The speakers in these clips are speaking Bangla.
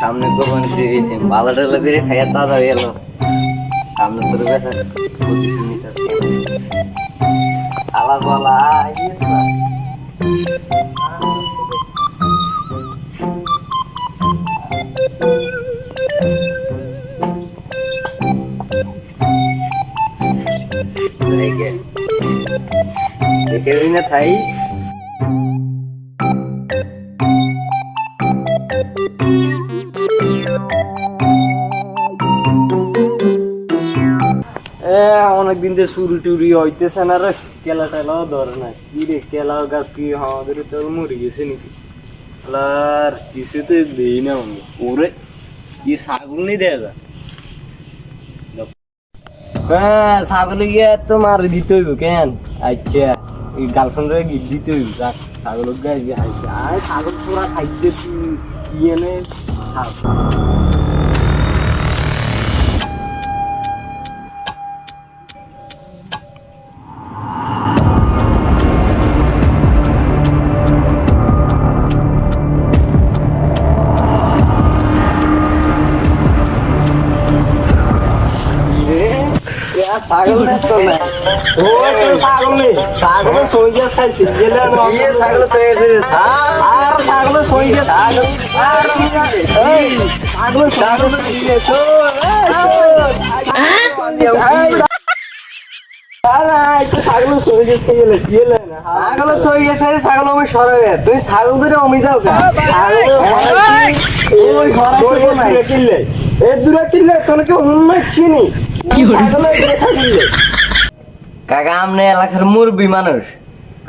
সামনে কোরবানি দিয়ে দিয়েছি ভালো টালা দিয়ে খাইয়া হয়ে গেল সামনে তোর ব্যথা আলা বলা যে চুরি টুরি হইতেছে না রে। কেলা টেলাও ধরে না কি রে, কেলা গাছ কি আমাদের তো মরে গেছে নাকি? আর কিছুতে দেই না আমি। ওরে, কি ছাগল নি দেয়া যা হ্যাঁ ছাগলে গিয়ে তো মার দিতে হইব কেন? আচ্ছা এই গার্লফ্রেন্ডে গিফট দিতে হইব যাক ছাগল গায়ে গিয়ে খাইছে আর ছাগল পুরা খাইছে কি এনে? ছাগল দেখতো না ও তো ছাগল ছাগল সই গ্যাস খাইছি গেলে আমি ইয়ে ছাগল গেছে আর ছাগল সই গ্যাস ছাগল আর ছাগল ছাগল ছাগল সই না ছাগল ছাগল আমি সরাবে। তুই ছাগল ধরে অমি যাও কা ওই ঘর নাই এ দূরে কিনলে। তোর কেউ হুম্মাচ্ছি কাকা আমনে এলাকার মুরবি মানুষ।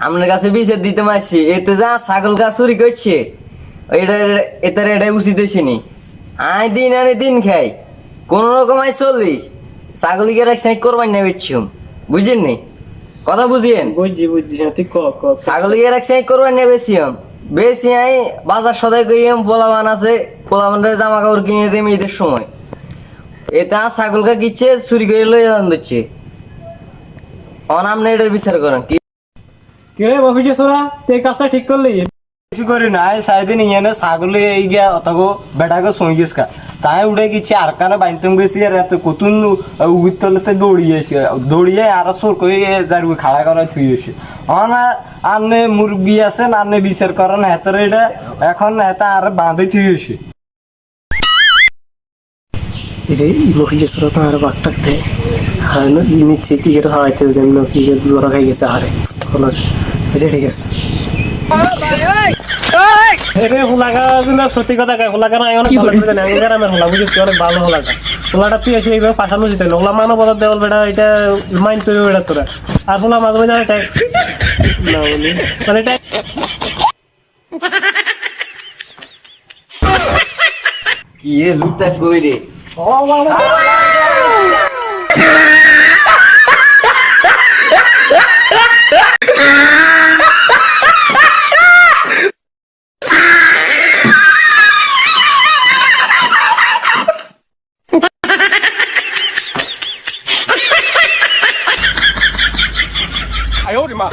আপনার কাছে বিচার দিতে মারছি। এতে যা ছাগল গাছ চুরি করছে এটা এটার এটাই উচিত হয়েছে নি। আই দিন আনি দিন খাই। কোন রকম আই চল্লিশ। ছাগলিকে এক সাইড করবার না বেচছুম বুঝছেন নি? কথা বুঝিয়েন বুঝছি বুঝছি হ্যাঁ তুই ক ক। ছাগলিকে এক সাইড করবার না বেশিম বেশি আই বাজার সদাই করিয়াম পোলাবান আছে পোলাবানরা জামা কাপড় কিনে দিম ঈদের সময়। এটা ছাগলকে কিচ্ছে চুরি করে লয়ে যান দিচ্ছে। অনামনে এটার বিচার করেন কি? কিরে অফিসে সোরা তুই এই কাজটা ঠিক করলি? কিছু করি না এই সাইদিন ইয়ে ছাগলে এই গিয়া অতগো বেটাকে সই গেছ। কা তাই উঠে গেছি আর কানে বাইনতম গেছি আর এত কতুন উগির তলেতে দৌড়িয়েছে দৌড়িয়ে আর সোর করে যার খাড়া করা থুই এসে অনা আনে মুরগি আছে আনে বিচার করেন হেতার এটা এখন হেতা আর বাঁধে থুই এসে রে অফিসে সোরা তো আর বাগটাক দে। হ্যাঁ নিচ্ছে কি এটা হারাইতে যেমন কি জোরা খাই গেছে আরে হলো এটা ঠিক আছে। এটা হোলাকা কিন্তু সত্যি কথা কয় হোলাকা না অনেক ভালো জানি আমি গ্রামের হোলা বুঝেছি অনেক ভালো হোলাকা হোলাটা তুই এসে এইভাবে পাঠানো যেতে না হোলা মানব পদার্থ দেওয়াল বেটা এটা মাইন তৈরি বেটা তোরা। আর হোলা মাঝে মাঝে ট্যাক্স না বলি। মানে এটা কি এ লুটা কই রে? 哇哇哇！哇哇哎呦我的妈！